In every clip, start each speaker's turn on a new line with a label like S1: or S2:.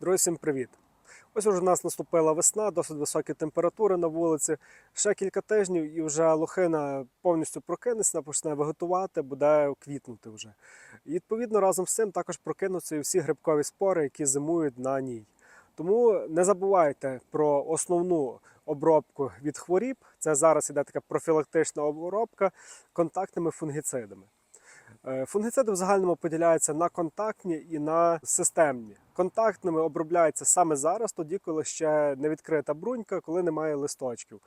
S1: Друзі, всім привіт! Ось уже у нас наступила весна, досить високі температури на вулиці. Ще кілька тижнів і вже лохина повністю прокинеться, почне вегетувати, буде квітнути вже. І відповідно разом з цим також прокинуться і всі грибкові спори, які зимують на ній. Тому не забувайте про основну обробку від хворіб. Це зараз іде така профілактична обробка контактними фунгіцидами. Е, Фунгіциди в загальному поділяються на контактні і на системні. Контактними обробляється саме зараз, тоді, коли ще не відкрита брунька, коли немає листочків.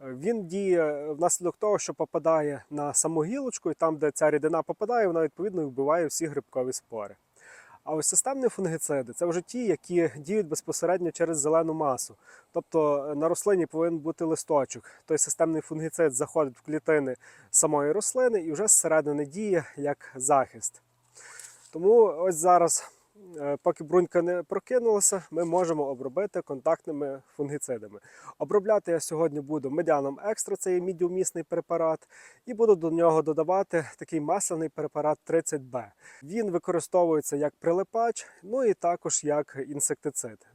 S1: Е, Він діє внаслідок того, що попадає на саму гілочку, і там, де ця рідина попадає, вона відповідно вбиває всі грибкові спори. А ось системні фунгіциди це вже ті, які діють безпосередньо через зелену масу. Тобто е, на рослині повинен бути листочок. Той системний фунгіцид заходить в клітини самої рослини і вже зсередини діє як захист. Тому ось зараз, поки брунька не прокинулася, ми можемо обробити контактними фунгіцидами. Обробляти я сьогодні буду медяном екстра, це є мідіумісний препарат, і буду до нього додавати такий масляний препарат 30Б. Він використовується як прилипач, ну і також як інсектицид.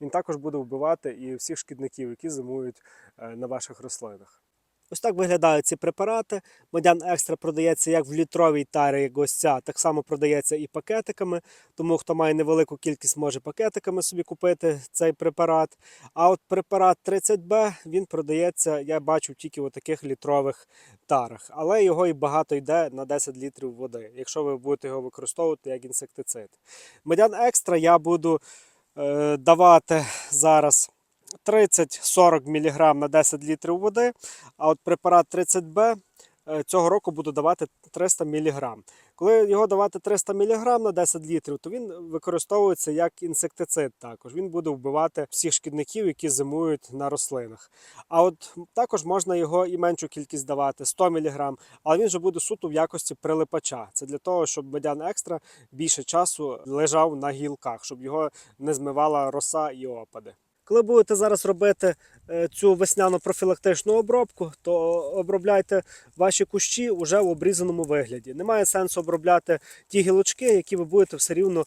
S1: Він також буде вбивати і всіх шкідників, які зимують е, на ваших рослинах. Ось так виглядають ці препарати. Медян екстра продається як в літровій тарі, як ось ця, так само продається і пакетиками. Тому хто має невелику кількість, може пакетиками собі купити цей препарат. А от препарат 30Б він продається, я бачу, тільки в таких літрових тарах. Але його і багато йде на 10 літрів води, якщо ви будете його використовувати як інсектицид. Медян екстра я буду е, давати зараз. 30-40 мг на 10 літрів води, а от препарат 30Б е, цього року буду давати 300 мг. Коли його давати 300 мг на 10 літрів, то він використовується як інсектицид також. Він буде вбивати всіх шкідників, які зимують на рослинах. А от також можна його і меншу кількість давати 100 мг, але він вже буде суто в якості прилипача. Це для того, щоб медян екстра більше часу лежав на гілках, щоб його не змивала роса і опади. Коли будете зараз робити е, цю весняну профілактичну обробку, то обробляйте ваші кущі вже в обрізаному вигляді. Немає сенсу обробляти ті гілочки, які ви будете все рівно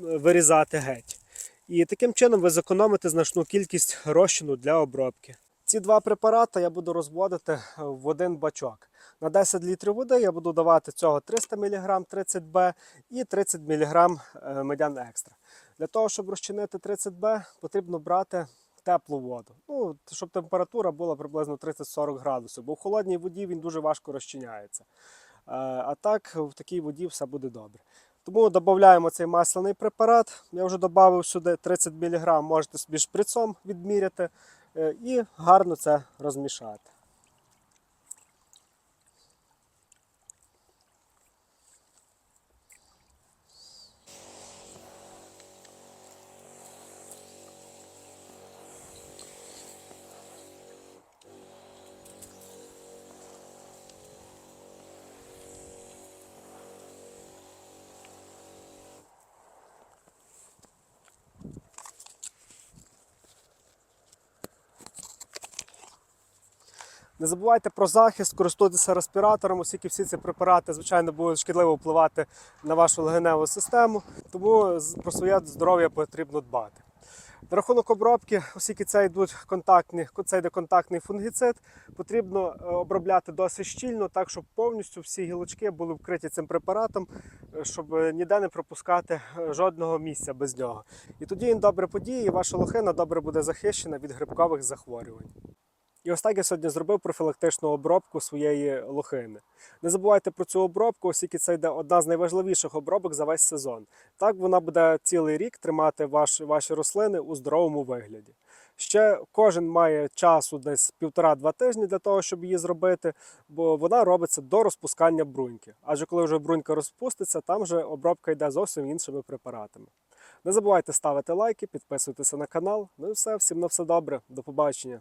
S1: вирізати геть. І таким чином ви зекономите значну кількість розчину для обробки. Ці два препарати я буду розводити в один бачок. На 10 літрів води я буду давати цього 300 мг 30Б і 30 мг медян екстра. Для того, щоб розчинити 30Б, потрібно брати теплу воду. Ну, щоб температура була приблизно 30-40 градусів, бо в холодній воді він дуже важко розчиняється. Е, А так в такій воді все буде добре. Тому додаємо цей масляний препарат. Я вже додав сюди 30 мг, можете собі шприцом відміряти е, і гарно це розмішати. Не забувайте про захист, користуйтеся респіратором, оскільки всі ці препарати, звичайно, будуть шкідливо впливати на вашу легеневу систему, тому про своє здоров'я потрібно дбати. На рахунок обробки, оскільки це йдуть контактні, це йде контактний фунгіцид, потрібно е, обробляти досить щільно, так щоб повністю всі гілочки були вкриті цим препаратом, е, щоб е, ніде не пропускати жодного місця без нього. І тоді він добре подіє, і ваша лохина добре буде захищена від грибкових захворювань. І ось так я сьогодні зробив профілактичну обробку своєї лохини. Не забувайте про цю обробку, оскільки це йде одна з найважливіших обробок за весь сезон. Так вона буде цілий рік тримати ваш, ваші рослини у здоровому вигляді. Ще кожен має часу десь півтора-два тижні для того, щоб її зробити, бо вона робиться до розпускання бруньки. Адже коли вже брунька розпуститься, там вже обробка йде зовсім іншими препаратами. Не забувайте ставити лайки, підписуйтеся на канал. Ну і все, всім на все добре. До побачення.